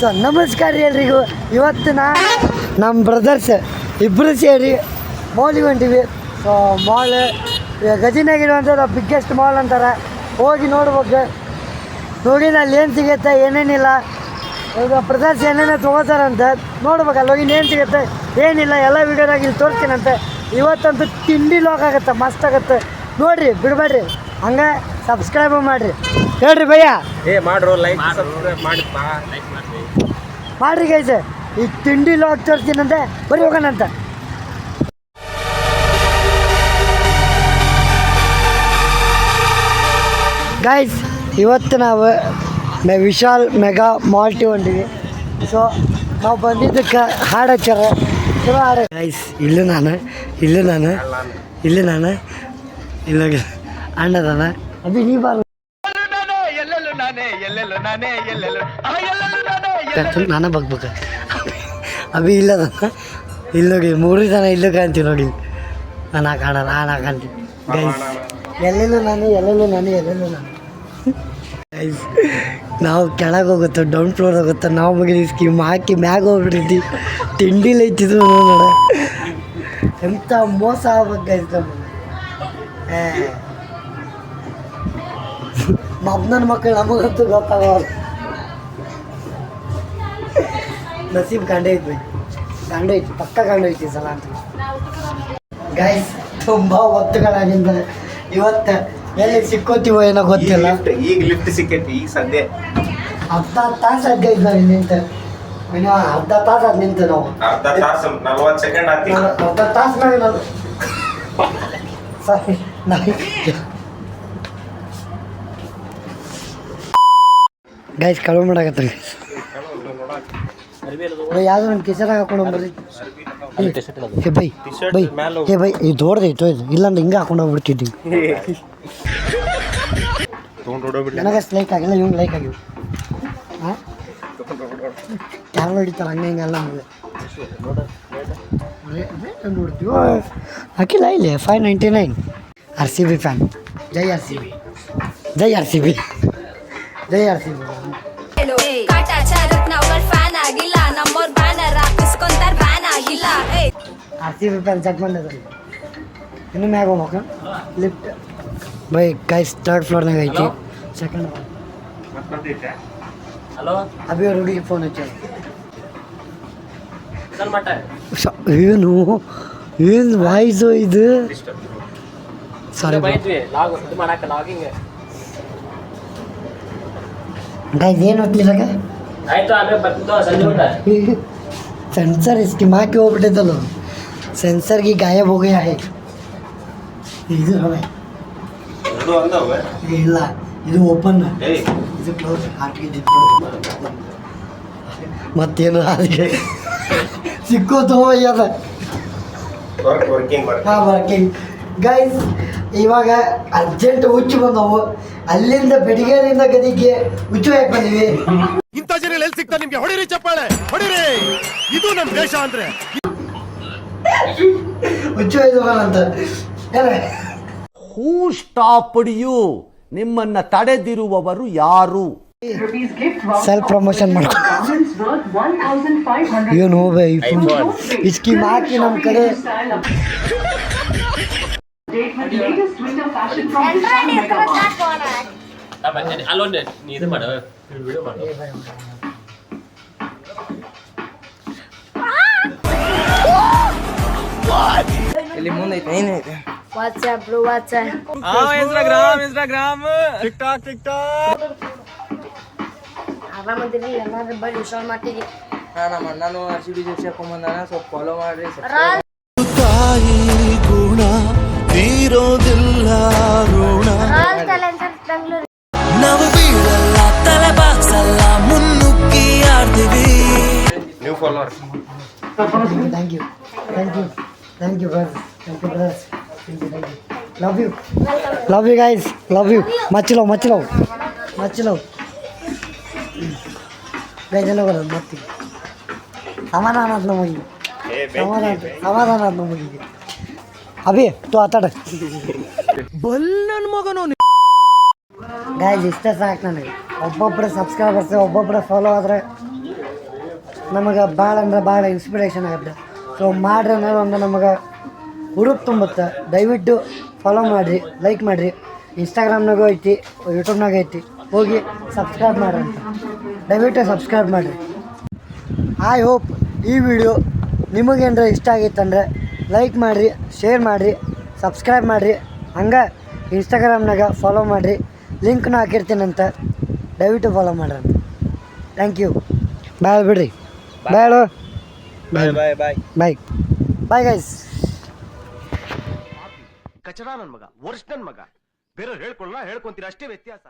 So ನಮಸ್ಕಾರ ಎಲ್ರಿಗೂ. ಇವತ್ತು ನಾ ನಮ್ಮ ಬ್ರದರ್ಸ್ ಇಬ್ಬರು ಸೇರಿ ಮಾಲಿಗೆ ಹೊಂಟಿವಿ. ಸೊ ಮಾಲ್ ಗಜಿನಾಗಿರುವಂಥದ್ದು ಬಿಗ್ಗೆಸ್ಟ್ ಮಾಲ್ ಅಂತಾರೆ. ಹೋಗಿ ನೋಡ್ಬೇಕು. ನೋಡಿ ಅಲ್ಲಿ ಏನು ಸಿಗುತ್ತೆ, ಏನೇನಿಲ್ಲ. ಇವಾಗ ಬ್ರದರ್ಸ್ ಏನೇನೋ ತೊಗೋತಾರಂತ. ನೋಡ್ಬೇಕು, ಅಲ್ಲಿ ಹೋಗಿ ಏನು ಸಿಗುತ್ತೆ, ಏನಿಲ್ಲ. ಎಲ್ಲ ವೀಡಿಯೋದಾಗ ಇಲ್ಲಿ ತೋರಿಸ್ತೀನಂತೆ. ಇವತ್ತಂತೂ ತಿಂಡಿ ಲೋಕ್ ಆಗುತ್ತೆ, ಮಸ್ತ್ ಆಗುತ್ತೆ. ನೋಡಿರಿ, ಬಿಡಬೇಡ್ರಿ. ಹಂಗೆ ಸಬ್ಸ್ಕ್ರೈಬ್ ಮಾಡಿರಿ. ಹೇಳ್ರಿ ಭಯ್ಯ. ಏ ಮಾಡ್ರು ಲೈಕ್ ಸಬ್ಸ್ಕ್ರೈಬ್ ಮಾಡಿಪ್ಪ ಮಾಡ್ರಿ ಗೈಸ್ ಈ ತಿಂಡಿ ಲಾಗ್ ತೋರಿಸ್ತೀನಂತೆ ಬರೀ ಹೋಗೋಣಂತ ಗೈಸ್ ಇವತ್ತು ನಾವು ಮೆ ವಿಶಾಲ್ ಮೆಗಾ ಮಾಲ್ಟಿ ಹೊಂಟಿವಿ ಸೊ ನಾವು ಬಂದಿದ್ದಕ್ಕೆ ಹಾಡು ಹಚ್ಚಾರ. ಚಲೋ ಹಾಡು ಗೈಸ್ ಇಲ್ಲ ನಾನು ಇಲ್ಲ ನಾನು ಇಲ್ಲ ನಾನು. ಇಲ್ಲ ಅಣ್ಣದಾನ. ಅದು ನೀ ಬಾರ ನಾನೇ ಬಗ್ಬೇಕು. ಅಭಿ ಇಲ್ಲದ? ನೋಡಿ ಮೂರು ಜನ ಇಲ್ಲ ಕಾಣ್ತೀವಿ ನೋಡಿ. ನಾನು ಕಾಣಲ್ಲ ನಾನು ಕಾಣ್ತೀನಿ. ಗೈಸ್ ಎಲ್ಲೆಲ್ಲೂ ನಾನು ಎಲ್ಲೆಲ್ಲೂ ನಾನು ಎಲ್ಲೆಲ್ಲೂ ನಾನು. ಗೈಸ್ ನಾವು ಕೆಳಗೆ ಹೋಗುತ್ತೆ ಡೌನ್ ಫ್ಲೋರ್ ಹೋಗುತ್ತೆ ನಾವು ಮುಗಿದ ಸ್ಕೀಮ್ ಹಾಕಿ ಮ್ಯಾಗ ಹೋಗ್ಬಿಟ್ಟಿದ್ವಿ. ತಿಂಡಿಲಿ ಐತಿದ್ರು ನೋಡ ಎಂಥ ಮೋಸ ಆಗ್ಬೇಕು ಗೈಸ್ ಮಬ್ಬನ ಮಕ್ಕಳು ನಮಗಂತೂ ಗೊತ್ತಾಗಲ್ಲ. ನಸೀಬ್ ಗಂಡ ಐತಿ ಗಂಡ ಐತಿ ಪಕ್ಕ ಗಂಡ ಐತಿ ಸಲ ಅಂತ. ಗೈಸ್ ತುಂಬ ಒತ್ತುಗಳಾಗಿಂದ ಇವತ್ತು ಎಲ್ಲಿ ಸಿಕ್ಕೋತೀವೋ ಏನೋ ಗೊತ್ತಿಲ್ಲ. ಈಗ ಲಿಫ್ಟ್ ಸಿಕ್ಕೈತಿ ಈಗ ಸದ್ಯ. ಅರ್ಧ ತಾಸು ಅಡ್ಡ ಇದ್ದಾರೆ ನಿಂತ. ಮಿನಿಮಮ್ ಅರ್ಧ ತಾಸು ಅದು ನಿಂತು ನಾವು. ಅರ್ಧ ತಾಸು ನಲ್ವತ್ತು ಸೆಕೆಂಡ್ ಆಗ್ತೀವಿ ಅರ್ಧ ತಾಸು ನಾನು ಸಾರಿ ನಾನು ಗೈಸ್ ಕಳುವು ಮಾಡಾಕತ್ರಿ. ಯಾವ್ದು ನಮ್ಮ ಕಿಸೆದಾಗ ಹಾಕೊಂಡು ಬರ್ರಿ ಏ ಬೈ ಬೈ ಏ ಬೈ ಇದು ದೊಡ್ಡದೈತು ಇದು ಇಲ್ಲಾಂದ್ರೆ ಹಿಂಗೆ ಹಾಕೊಂಡು ಹೋಗ್ಬಿಡ್ತಿದ್ವಿ. ನನಗೆ ಲೈಕ್ ಆಗಿಲ್ಲ ಇವ್ನು ಲೈಕ್ ಆಗಿವು ಹಾಂ ಯಾರು ಹೊಡಿತಾರೆ ಹಂಗೆ ಹಿಂಗೆಲ್ಲ ನಮಗೆ. ನೋಡ್ತೀವಿ. ಹಾಕಿಲ್ಲ ಇಲ್ಲಿ five ninety nine R C B fan ಜೈ ಆರ್ ಸಿ ಬಿ ಜೈ ಆರ್ ಸಿ ಬಿ ಜೈ ಆರ್ ಸಿ ಬಿ ರೂಪಾಯಿ ಜಡ್ಮೆಂಟ್ ಅದ್ರಲ್ಲಿ ಇನ್ನು ಮ್ಯಾಗ ಹೋಗ್ಬೇಕು ಲಿಫ್ಟ್ ಬೈ ಗೈಸ್ ಥರ್ಡ್ ಫ್ಲೋರ್ನಾಗ ಐತಿ ಸೆಕೆಂಡ್ ಹಲೋ ಅಭಿ ಅವ್ರ ಹುಡುಗಿ ಫೋನ್ ಹಚ್ಚಿ ಏನು ಏನು ವಾಯ್ಸು ಇದು ಸಾರಿ ಗೈಸ್ ಏನು ಹೊತ್ತಿರಾಗ ಆಯ್ತು ಆಮೇಲೆ ಸೆನ್ಸರ್ ಸ್ಕೀಮ್ ಹಾಕಿ ಹೋಗ್ಬಿಟ್ಟೈತಲ್ಲ सेंसर की गायब हो गया है ಇದು ನೋಡಿ ಎರಡು ಅಂದವ ಇಲ್ಲ ಇದು ಓಪನ್ ಏಯ್ ಇದು ಕ್ಲೋಸ್ ಹಾಕಿದ್ದೆ ಮತ್ತೇನು ಅದಕ್ಕೆ ಸಿಕ್ಕೋತು ಅಯ್ಯದ ವರ್ಕ್ ವರ್ಕಿಂಗ್ ವರ್ಕ್ ಹಾಂ ವರ್ಕಿಂಗ್ ಗೈಸ್ ಇವಾಗ ಅರ್ಜೆಂಟ್ ಹುಚ್ಚು ಬಂದವು ಅಲ್ಲಿಂದ ಬೆಡಿಗೇರಿಂದ ಗದಿಗೆ ಹುಚ್ಚು ಯಾಕೆ ಬಂದಿವಿ ಇಂಥ ಜನ ಎಲ್ಲಿ ಸಿಗ್ತಾ ನಿಮ್ಗೆ ಹೊಡಿರಿ ಚಪ್ಪಾಳೆ ಹೊಡಿರಿ ಇದು ನಮ್ ದೇಶ ಅಂದ್ರೆ ಹುಚ್ಚು ಅಂತ ಹೂ ಸ್ಟಾಪ್ಡ್ ಯು ನಿಮ್ಮನ್ನ ತಡೆದಿರುವವರು ಯಾರು ಸೆಲ್ಫ್ ಪ್ರಮೋಷನ್ ಮಾಡ್ಕೊಂಡು ಏನು ಇಸ್ಕಿ ಹಾಕಿ ನಮ್ಮ ಕಡೆ. ಅಲ್ಲೊಂದೇ ನೀ ಇದು ಮಾಡು. ವಿಡಿಯೋ ಮಾಡು ವಾಟ್ಸ್ಆಪ್ ಬ್ರೋ ವಾಟ್ಸ್ಆಪ್ ಆರಾಮದಿರಿ ಎಲ್ಲಾರು ಬರೀ ವಿಶಾಲ್ ಮಾಟಿಗೆ ನಮ್ಮ ಅಣ್ಣನು ಆರ್ ಸಿ ಬಿ ಜೊತೆ ಹಾಕೊಂಬಂದಾನ ಸ್ವಲ್ಪ ಫಾಲೋ ಮಾಡ್ರಿ ತಾಯಿ ಗುಣ ತೀರೋದಿಲ್ಲ ಋಣ. ಬೆಂಗಳೂರು. ನಾವು ಬೀಳಲ್ಲ ತಲೆ ಬಾಗ್ಸಲ್ಲ ಮುನ್ನುಗ್ಗಿ ಆಡ್ತೀವಿ. New followers thank you thank you thank you brother thank you brothers thank you thank you love you love you guys love you much love much love much love guys ಎಲ್ಲ ಬರೋದು ಮತ್ತೆ ಸಮಾಧಾನ ಆದ್ ನಮಗೆ ಸಮಾಧಾನ ಆತ್- ಸಮಾಧಾನ ಆದ್ ನಮಗೆ ಅಭಿ ತು ಆತಾಡ ಬಲ್ ನನ್ ಮಗನು ಗಾಯ್ಸ್ ಇಷ್ಟೇ ಸಾಕು ನನಗೆ ಒಬ್ಬೊಬ್ಬರು ಸಬ್ಸ್ಕ್ರೈಬರ್ಸ್ ಒಬ್ಬೊಬ್ಬರು ಫಾಲೋ ಆದರೆ ನಮಗೆ ಭಾಳ ಅಂದ್ರೆ ಭಾಳ ಇನ್ಸ್ಪಿರೇಷನ್ ಆಗುತ್ತೆ ಸೊ ಮಾಡ್ರಿ ಅನ್ನೋದು ಒಂದು ನಮಗೆ ಹುಡುಕ್ ತುಂಬುತ್ತೆ. ದಯವಿಟ್ಟು ಫಾಲೋ ಮಾಡಿರಿ ಲೈಕ್ ಮಾಡಿರಿ. ಇನ್ಸ್ಟಾಗ್ರಾಮ್ನಾಗೂ ಐತಿ ಯೂಟ್ಯೂಬ್ನಾಗ ಐತಿ. ಹೋಗಿ ಸಬ್ಸ್ಕ್ರೈಬ್ ಮಾಡ್ರಿ ಅಂತ. ದಯವಿಟ್ಟು ಸಬ್ಸ್ಕ್ರೈಬ್ ಮಾಡಿರಿ. ಐ ಹೋಪ್ ಈ ವಿಡಿಯೋ ನಿಮಗೇನರ ಇಷ್ಟ ಆಗಿತ್ತಂದ್ರೆ ಲೈಕ್ ಮಾಡಿರಿ ಶೇರ್ ಮಾಡಿರಿ ಸಬ್ಸ್ಕ್ರೈಬ್ ಮಾಡಿರಿ. ಹಂಗೆ ಇನ್ಸ್ಟಾಗ್ರಾಮ್ನಾಗ ಫಾಲೋ ಮಾಡಿರಿ. ಲಿಂಕ್ನ ಹಾಕಿರ್ತೀನಂತ ದಯವಿಟ್ಟು ಫಾಲೋ ಮಾಡ್ರಿ ಥ್ಯಾಂಕ್ ಯು ಬಾಯ್ ಬಿಡ್ರಿ. ಬಾಯ್. ಬಾಯ್ ಬಾಯ್ ಬಾಯ್ ಬಾಯ್ ಬಾಯ್ ಗೈಸ್ ಕಚಡ ನನ್ ಮಗ ವರ್ಷ ನನ್ ಮಗ. ಬೇರೆ ಹೇಳ್ಕೊಳ್ಳ ಹೇಳ್ಕೊಂತೀರ ಅಷ್ಟೇ ವ್ಯತ್ಯಾಸ.